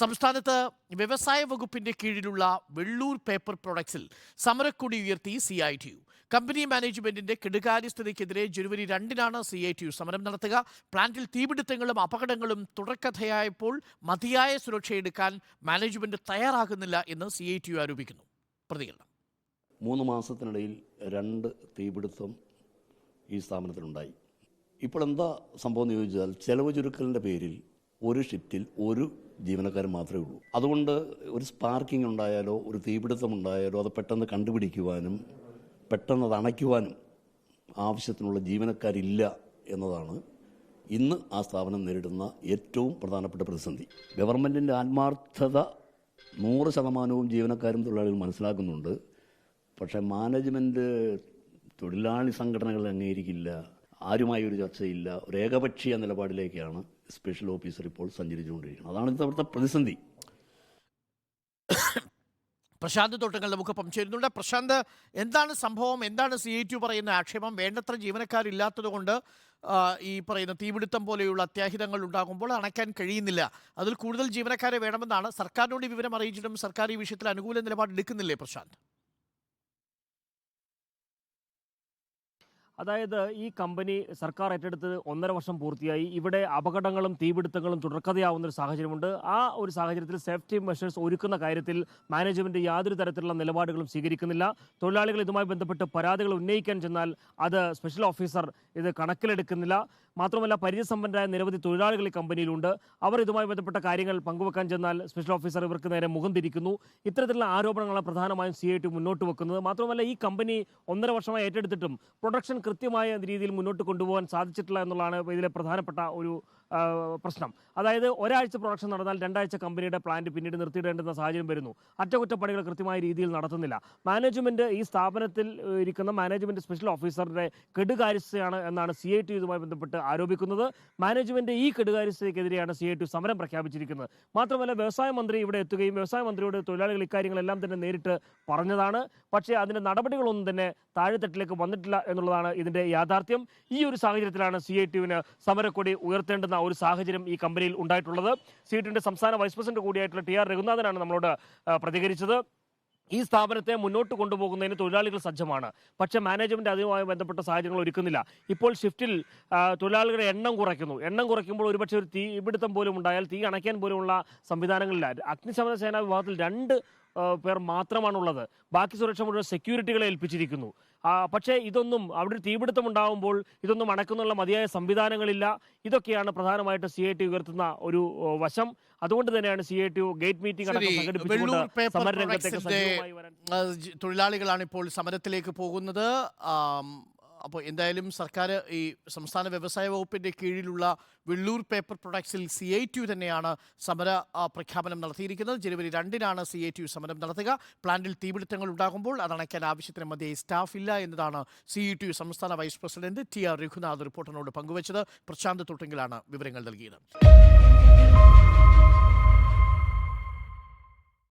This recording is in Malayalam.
സംസ്ഥാനത്ത് വ്യവസായ വകുപ്പിന്റെ കീഴിലുള്ള വെള്ളൂർ പേപ്പർ പ്രൊഡക്ട്സിൽ സമരക്കൊടി ഉയർത്തി C I T U company മാനേജ്മെന്റിന്റെ കെടുകാര്യസ്ഥതയ്ക്കെതിരെ ജനുവരി രണ്ടിനാണ് സി ഐ ടി യു സമരം നടത്തുക. പ്ലാന്റിൽ തീപിടുത്തങ്ങളും അപകടങ്ങളും തുടർക്കഥയായപ്പോൾ മതിയായ സുരക്ഷയെടുക്കാൻ മാനേജ്മെന്റ് തയ്യാറാകുന്നില്ല എന്ന് സി ഐ ടി യു ആരോപിക്കുന്നു. പ്രതികരണം. മൂന്ന് മാസത്തിനിടയിൽ രണ്ട് തീപിടുത്തം ഈ സ്ഥാപനത്തിലുണ്ടായി. ഇപ്പോൾ എന്താ സംഭവം എന്ന് ചോദിച്ചാൽ ചെലവ് ചുരുക്കലിന്റെ പേരിൽ ഒരു ഷിഫ്റ്റിൽ ഒരു ജീവനക്കാരൻ മാത്രമേ ഉള്ളൂ. അതുകൊണ്ട് ഒരു സ്പാർക്കിംഗ് ഉണ്ടായാലോ ഒരു തീപിടുത്തം ഉണ്ടായാലോ അത് പെട്ടെന്ന് കണ്ടുപിടിക്കുവാനും പെട്ടെന്ന് അത് അണയ്ക്കുവാനും ആവശ്യത്തിനുള്ള ജീവനക്കാരില്ല എന്നതാണ് ഇന്ന് ആ സ്ഥാപനം നേരിടുന്ന ഏറ്റവും പ്രധാനപ്പെട്ട പ്രതിസന്ധി. ഗവൺമെന്റിന്റെ ആത്മാർത്ഥത നൂറ് ശതമാനവും ജീവനക്കാരും തൊഴിലാളികളും മനസ്സിലാക്കുന്നുണ്ട്. പക്ഷേ മാനേജ്മെന്റ് തൊഴിലാളി സംഘടനകൾ അംഗീകരിക്കില്ല. ആരുമായി ഒരു ചർച്ചയില്ല. ഒരു ഏകപക്ഷീയ നിലപാടിലേക്കാണ് സ്പെഷ്യൽ ഓഫീസർ ഇപ്പോൾ സഞ്ചരിച്ചുകൊണ്ടിരിക്കുന്നത്. അതാണ് ഇന്നത്തെ പ്രതിസന്ധി. പ്രശാന്ത് തോട്ടങ്ങളുടെ മുഖപ്പം ചേരുന്നുണ്ട്. പ്രശാന്ത് എന്താണ് സംഭവം? എന്താണ് സി ഐ ടി പറയുന്ന ആക്ഷേപം? വേണ്ടത്ര ജീവനക്കാരില്ലാത്തത് കൊണ്ട് ഈ പറയുന്ന തീപിടുത്തം പോലെയുള്ള അത്യാഹിതങ്ങൾ ഉണ്ടാകുമ്പോൾ അണയ്ക്കാൻ കഴിയുന്നില്ല. അതിൽ കൂടുതൽ ജീവനക്കാരെ വേണമെന്നാണ് സർക്കാരിനോട് വിവരം അറിയിച്ചിട്ടും സർക്കാർ ഈ വിഷയത്തിൽ അനുകൂല നിലപാട് എടുക്കുന്നില്ലേ പ്രശാന്ത്? അതായത് ഈ കമ്പനി സർക്കാർ ഏറ്റെടുത്ത് ഒന്നര വർഷം പൂർത്തിയായി. ഇവിടെ അപകടങ്ങളും തീപിടുത്തങ്ങളും തുടർക്കഥയാവുന്ന ഒരു സാഹചര്യമുണ്ട്. ആ ഒരു സാഹചര്യത്തിൽ സേഫ്റ്റി മെഷേഴ്സ് ഒരുക്കുന്ന കാര്യത്തിൽ മാനേജ്മെന്റ് യാതൊരു തരത്തിലുള്ള നിലപാടുകളും സ്വീകരിക്കുന്നില്ല. തൊഴിലാളികൾ ഇതുമായി ബന്ധപ്പെട്ട് പരാതികൾ ഉന്നയിക്കാൻ ചെന്നാൽ അത് സ്പെഷ്യൽ ഓഫീസർ ഇത് കണക്കിലെടുക്കുന്നില്ല. മാത്രമല്ല പരിചയസമ്പന്നരായ നിരവധി തൊഴിലാളികൾ ഈ കമ്പനിയിലുണ്ട്. അവർ ഇതുമായി ബന്ധപ്പെട്ട കാര്യങ്ങൾ പങ്കുവെക്കാൻ ചെന്നാൽ സ്പെഷ്യൽ ഓഫീസർ ഇവർക്ക് നേരെ മുഖം തിരിക്കുന്നു. ഇത്തരത്തിലുള്ള ആരോപണങ്ങളാണ് പ്രധാനമായും സി ഐ ടി മുന്നോട്ട് വെക്കുന്നത്. മാത്രമല്ല ഈ കമ്പനി ഒന്നര വർഷമായി ഏറ്റെടുത്തിട്ടും പ്രൊഡക്ഷൻ കൃത്യമായ രീതിയിൽ മുന്നോട്ട് കൊണ്ടുപോകാൻ സാധിച്ചിട്ടില്ല എന്നുള്ളതാണ് ഇതിലെ പ്രധാനപ്പെട്ട ഒരു പ്രശ്നം. അതായത് ഒരാഴ്ച പ്രൊഡക്ഷൻ നടന്നാൽ രണ്ടാഴ്ച കമ്പനിയുടെ പ്ലാന്റ് പിന്നീട് നിർത്തിയിടേണ്ടുന്ന സാഹചര്യം വരുന്നു. അറ്റകുറ്റപ്പണികൾ കൃത്യമായ രീതിയിൽ നടത്തുന്നില്ല. മാനേജ്മെന്റ് ഈ സ്ഥാപനത്തിൽ ഇരിക്കുന്ന മാനേജ്മെന്റ് സ്പെഷ്യൽ ഓഫീസറുടെ കെടുകാര്യസ്ഥയാണ് എന്നാണ് സി ഐ ടി ഇതുമായി ബന്ധപ്പെട്ട് ആരോപിക്കുന്നത്. മാനേജ്മെന്റ് ഈ കെടുകാര്യസ്ഥതയ്ക്കെതിരെയാണ് സി ഐ ടി സമരം പ്രഖ്യാപിച്ചിരിക്കുന്നത്. മാത്രമല്ല വ്യവസായ മന്ത്രി ഇവിടെ എത്തുകയും വ്യവസായ മന്ത്രിയുടെ തൊഴിലാളികൾ ഇക്കാര്യങ്ങളെല്ലാം തന്നെ നേരിട്ട് പറഞ്ഞതാണ്. പക്ഷേ അതിന്റെ നടപടികളൊന്നും തന്നെ താഴെത്തട്ടിലേക്ക് വന്നിട്ടില്ല എന്നുള്ളതാണ് ഇതിന്റെ യാഥാർത്ഥ്യം. ഈ ഒരു സാഹചര്യത്തിലാണ് സി ഐ ടിയുവിന് സമരക്കൊടി ഉയർത്തേണ്ടുന്ന ഒരു സാഹചര്യം ഈ കമ്പനിയിൽ ഉണ്ടായിട്ടുള്ളത്. സീറ്റിന്റെ സംസ്ഥാന വൈസ് പ്രസിഡന്റ് കൂടിയായിട്ടുള്ള ടി ആർ രഘുനാഥനാണ് നമ്മളോട് പ്രതികരിച്ചത്. ഈ സ്ഥാപനത്തെ മുന്നോട്ട് കൊണ്ടുപോകുന്നതിന് തൊഴിലാളികൾ സജ്ജമാണ്. പക്ഷേ മാനേജ്മെന്റ് അതുമായി ബന്ധപ്പെട്ട സാഹചര്യങ്ങൾ ഒരുക്കുന്നില്ല. ഇപ്പോൾ ഷിഫ്റ്റിൽ തൊഴിലാളികളുടെ എണ്ണം കുറയ്ക്കുന്നു. എണ്ണം കുറയ്ക്കുമ്പോൾ ഒരുപക്ഷെ ഒരു തീ ഇപിടുത്തം പോലും ഉണ്ടായാൽ തീ അണയ്ക്കാൻ പോലുമുള്ള സംവിധാനങ്ങളില്ല. അഗ്നിശമന സേനാ വിഭാഗത്തിൽ രണ്ട് പേർ മാത്രമാണുള്ളത്. ബാക്കി സുരക്ഷ മുഴുവൻ സെക്യൂരിറ്റികളെ ഏൽപ്പിച്ചിരിക്കുന്നു. പക്ഷേ ഇതൊന്നും അവിടെ തീപിടുത്തം ഉണ്ടാകുമ്പോൾ ഇതൊന്നും അണക്കുന്നുള്ള മതിയായ സംവിധാനങ്ങളില്ല. ഇതൊക്കെയാണ് പ്രധാനമായിട്ട് സി ഐ ടി ഉയർത്തുന്ന ഒരു വശം. അതുകൊണ്ട് തന്നെയാണ് C I T gate meeting അടക്കം സംഘടിപ്പിച്ചുകൊണ്ട് സമരരംഗത്തേക്ക് തൊഴിലാളികളാണ് ഇപ്പോൾ സമരത്തിലേക്ക് പോകുന്നത്. അപ്പോൾ എന്തായാലും സർക്കാർ ഈ സംസ്ഥാന വ്യവസായ വകുപ്പിന്റെ കീഴിലുള്ള വെള്ളൂർ പേപ്പർ പ്രൊഡക്ട്സിൽ സി ഐ ടി യു തന്നെയാണ് സമര പ്രഖ്യാപനം നടത്തിയിരിക്കുന്നത്. ജനുവരി രണ്ടിനാണ് സി ഐ ടി യു സമരം നടത്തുക. പ്ലാന്റിൽ തീപിടുത്തങ്ങൾ ഉണ്ടാകുമ്പോൾ അതണയ്ക്കാൻ ആവശ്യത്തിന് മതിയായി സ്റ്റാഫ് ഇല്ല എന്നതാണ് സി ഇ ടി യു സംസ്ഥാന vice president T R Raghunath റിപ്പോർട്ടറിനോട് പങ്കുവച്ചത്. പ്രശാന്ത് തൊട്ടിങ്കിലാണ് വിവരങ്ങൾ നൽകിയത്.